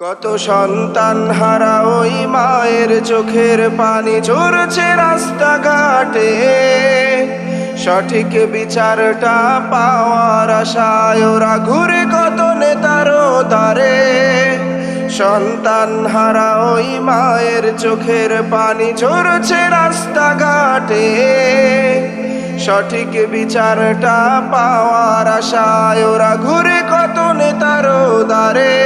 কত সন্তান হারা ওই মায়ের চোখের পানি ঝরছে রাস্তাঘাটে। সঠিক বিচারটা পাওয়ার আশায় ওরা ঘুরে কত নেতার দ্বারে। সন্তান হারা ওই মায়ের চোখের পানি ঝরছে রাস্তাঘাটে। সঠিক বিচারটা পাওয়ার আশায় ওরা ঘুরে কত নেতার দ্বারে।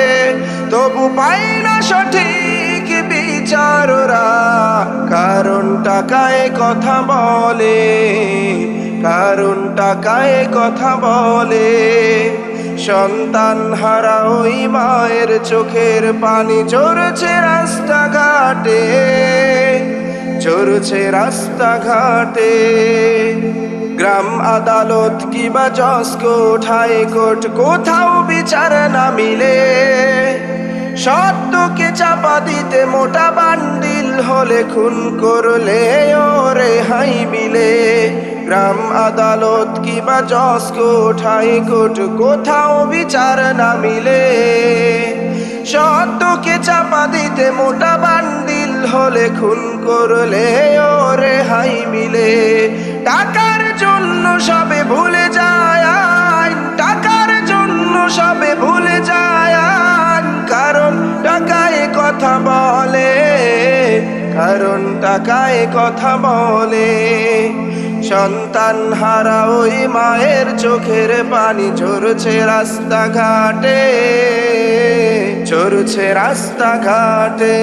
পাই না সঠিক বিচার ওরা। কারণ টাকায় কথা বলে কারণ টাকায় কথা বলে। সন্তান হারা ওই মায়ের চোখের পানি চড়ছে রাস্তাঘাটে চড়ছে রাস্তাঘাটে। গ্রাম আদালত কিবা জজ কোর্ট হাইকোর্ট কোথাও বিচার না মিলে। সত্যকে চাপা দিতে মোটা বান্ডিল হলে খুন করলে ওরে হাই মিলে গ্রাম আদালত কিবা জজ কোর্ট হাইকোর্ট কোথাও বিচার না মিলে। সত্যকে চাপা দিতে মোটা বান্ডিল হলে খুন করলে ওরে হাই মিলে টাকার জন্য সবে ভুলে কথা বলে কারণ টাকায় কথা বলে। সন্তান হারা ওই মায়ের চোখের পানি ঝরছে রাস্তাঘাটে ঝরছে রাস্তাঘাটে।